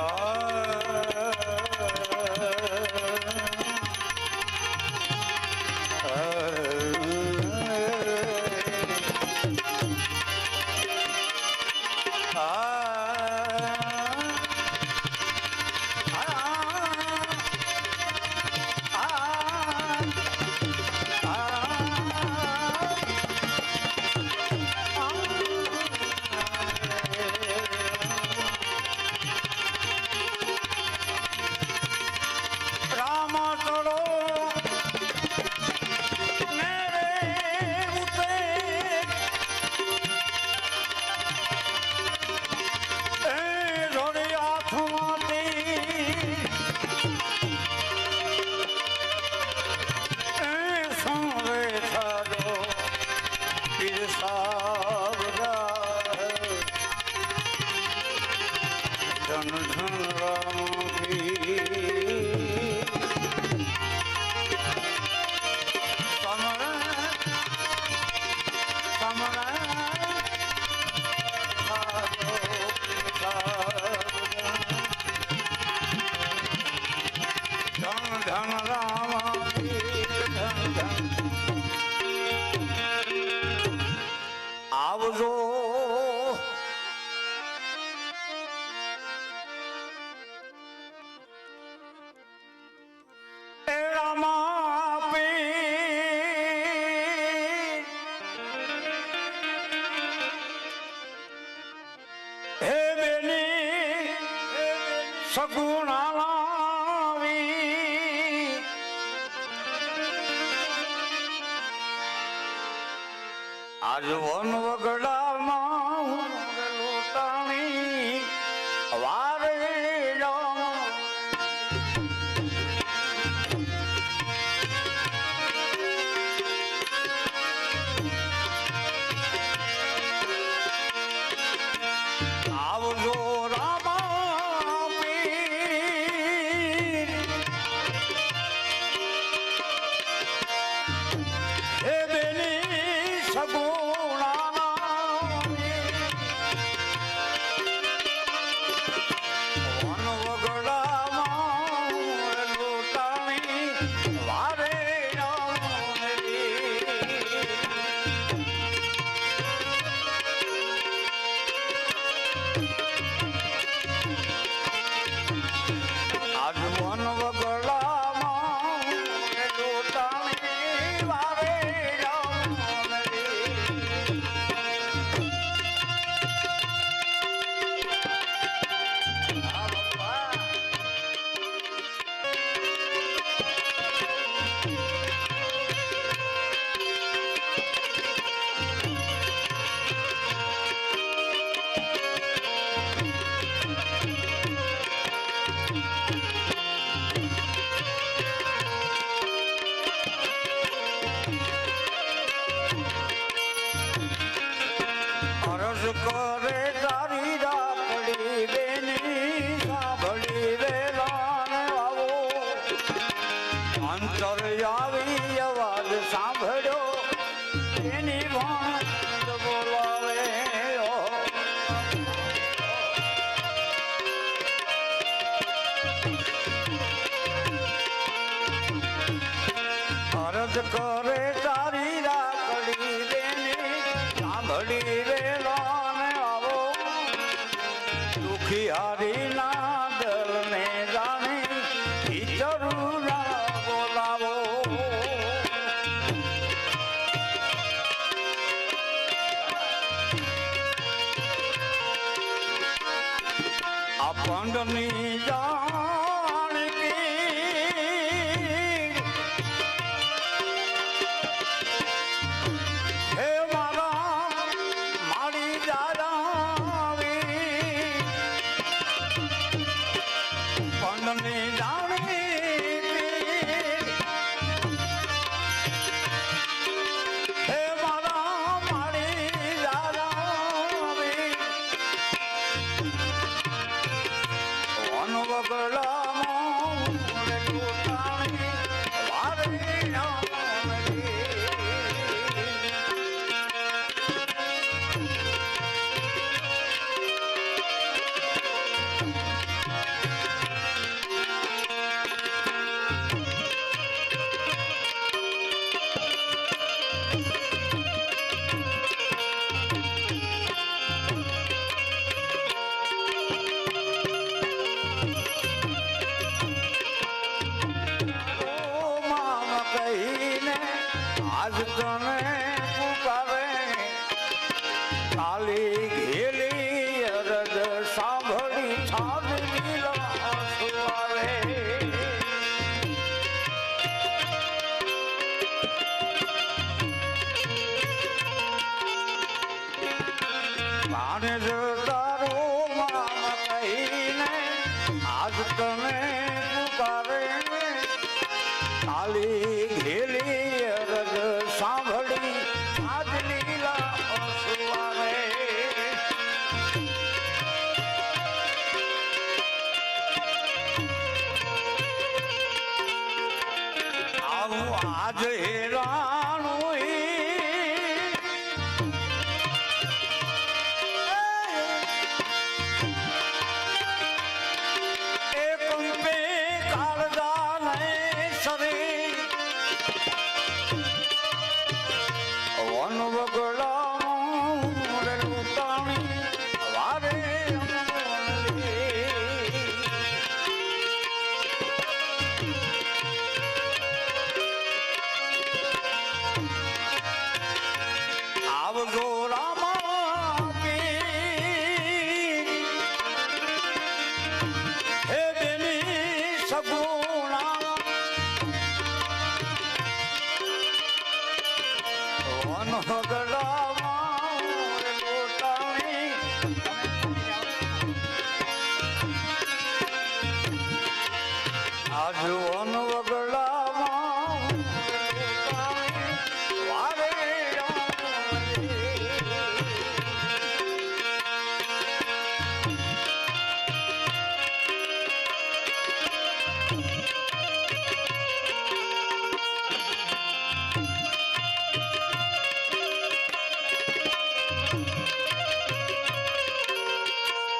감사합니다. Só અંતરયાવી અવાજ સાંભળ્યો. એની વાણ બોલાવે અરજ કરે તારી રાખડી રેની સાંભળી રેલો આવો. દુખી હારી ನೋವುಗಳ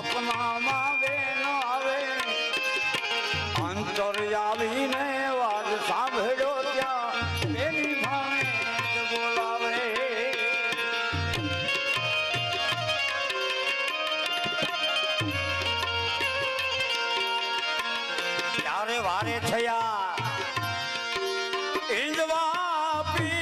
સપનામાં બેન આવે. અંતર આવીને વાત સાંભળ્યો ત્યાં. એની ભાવે બોલાવે. ત્યારે વારે થયા. ઇંદવા પી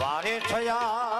વારે થયા